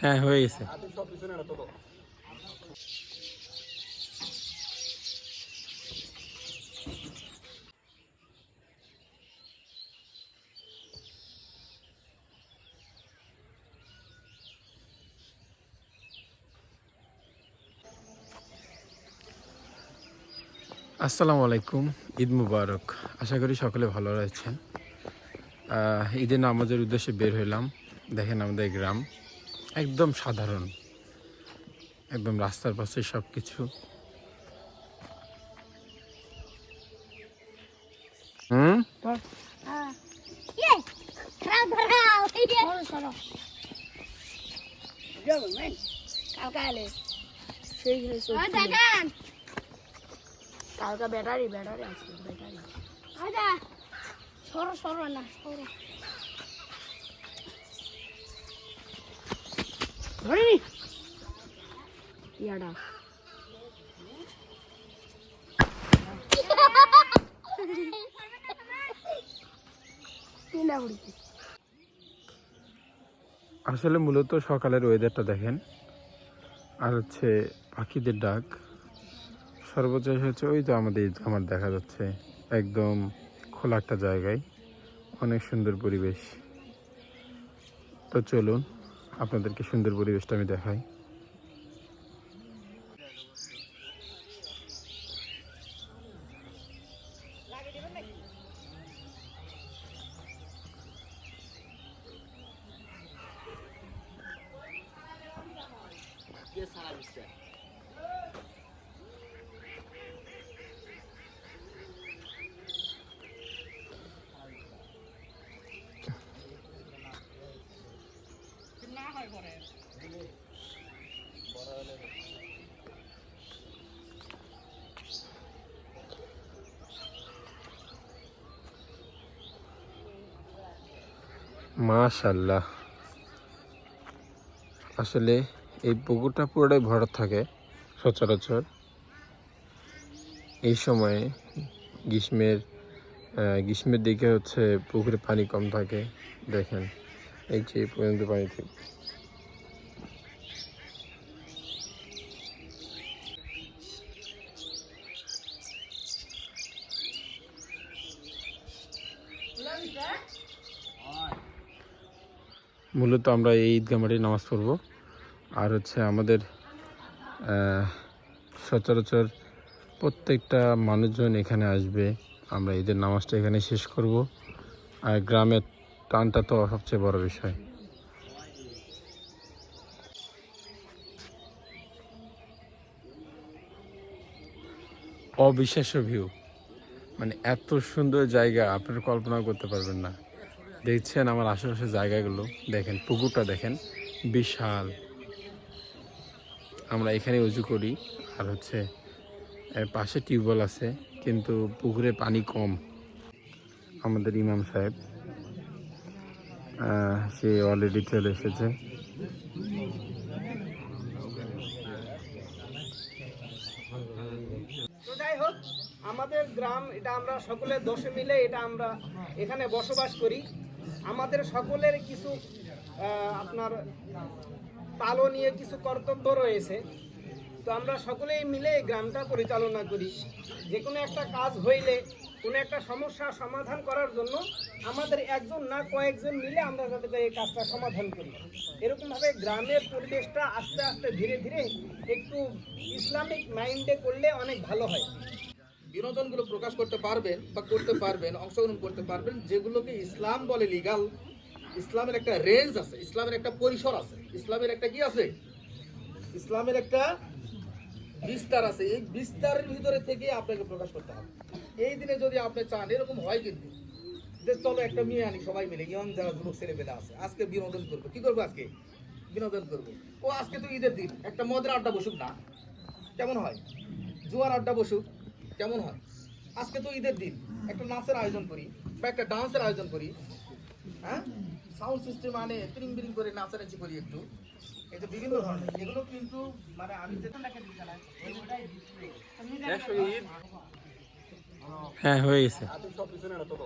হ্যাঁ হয়ে গেছে। আসসালামু আলাইকুম ঈদ মুবারক। আশা করি সকলে ভালো রয়েছেন ঈদের নামাজের উদ্দেশ্যে বের হইলাম। দেখেন আমাদের গ্রাম একদম সাধারণ, একদম রাস্তার পাশে সব কিছু হুম? কালকা ব্যাটারি ব্যাটারি আছে, ব্যাটারি। সরো সরো না সরো ধরে নি ইয়াডা আসলে মূলত সকালের ওয়েদারটা দেখেন। আর হচ্ছে পাখিদের ডাক। সর্বোচ্চ হচ্ছে ওই তো আমাদের আমার দেখা যাচ্ছে। একদম খোলা একটা জায়গায়। অনেক সুন্দর পরিবেশ। তো চলুন আপনাদেরকে সুন্দর পরিবেশটা আমি দেখাই। মাশাল্লাহ। আসলে এই পুকুরটা পুরোটাই ভরা থাকে, সচরাচর। এই সময়ে গ্রীষ্মের গ্রীষ্মের দিকে হচ্ছে পুকুরে পানি কম থাকে, দেখেন। এই যে পর্যন্ত পানি থাকে মূলত আমরা এই ঈদগাহ মাঠে নামাজ পড়ব। আর হচ্ছে আমাদের সচরাচর প্রত্যেকটা মানুষজন এখানে আসবে। আমরা ঈদের নামাজটা এখানে শেষ করব। আর গ্রামের টানটা তো সবচেয়ে বড় বিষয়। অবিশ্বাস্য ভিউ মানে এত সুন্দর জায়গা, আপনারা কল্পনা করতে পারবেন না। দেখছেন আমার আশেপাশে জায়গাগুলো? দেখেন, পুকুরটা দেখেন, বিশাল। আমরা এখানে উজু করি, আর হচ্ছে পাশে টিউবওয়েল আছে, কিন্তু পুকুরে পানি কম। আমাদের ইমাম সাহেব সে অলরেডি চলে এসেছে। আমাদের গ্রাম, এটা আমরা সকলে দশে মিলে এটা আমরা এখানে বসবাস করি। আমাদের সকলের কিছু আপনার পালনীয় কিছু কর্তব্য রয়েছে। তো আমরা সকলেই মিলে এই গ্রামটা পরিচালনা করি। যে কোনো একটা কাজ হইলে, কোনো একটা সমস্যা সমাধান করার জন্য আমাদের একজন না কয়েকজন মিলে আমরা যাতে এই কাজটা সমাধান করি। এরকমভাবে গ্রামের পরিবেশটা আস্তে আস্তে ধীরে ধীরে একটু ইসলামিক মাইন্ডে করলে অনেক ভালো হয়। বিনোদনগুলো প্রকাশ করতে পারবেন বা করতে পারবেন, অংশগ্রহণ করতে পারবেন, যেগুলোকে ইসলাম বলে লিগাল ইসলামের একটা রেঞ্জ আছে, ইসলামের একটা পরিসর আছে, ইসলামের একটা কি আছে? ইসলামের একটা বিস্তার আছে, এই বিস্তারের ভিতরে থেকে আপনাকে প্রকাশ করতে হবে। এই দিনে যদি আপনি চান, এরকম হয় কিন্তু যে চলো একটা মেয়ে আনি, সবাই মিলে ইয়ং যারা যুবক ছেলে পেলে আছে, আজকে বিনোদন করব, কি করব আজকে? বিনোদন করব। ও আজকে তো ঈদের দিন, একটা মদের আড্ডা বসুক না, কেমন হয়? জুয়ার আড্ডা বসুক কেমন হয়? আজকে তো ঈদের দিন। একটা নাচের আয়োজন করি বা একটা ডান্সের আয়োজন করি। হ্যাঁ? সাউন্ড সিস্টেম আনে ত্রিং বিরিং করে নাচানাচি করি একটু। এটা বিভিন্ন ধরনের এগুলো কিন্তু মানে আমি যেটা হ্যাঁ হয়ে গেছে। সব পিছনে তো।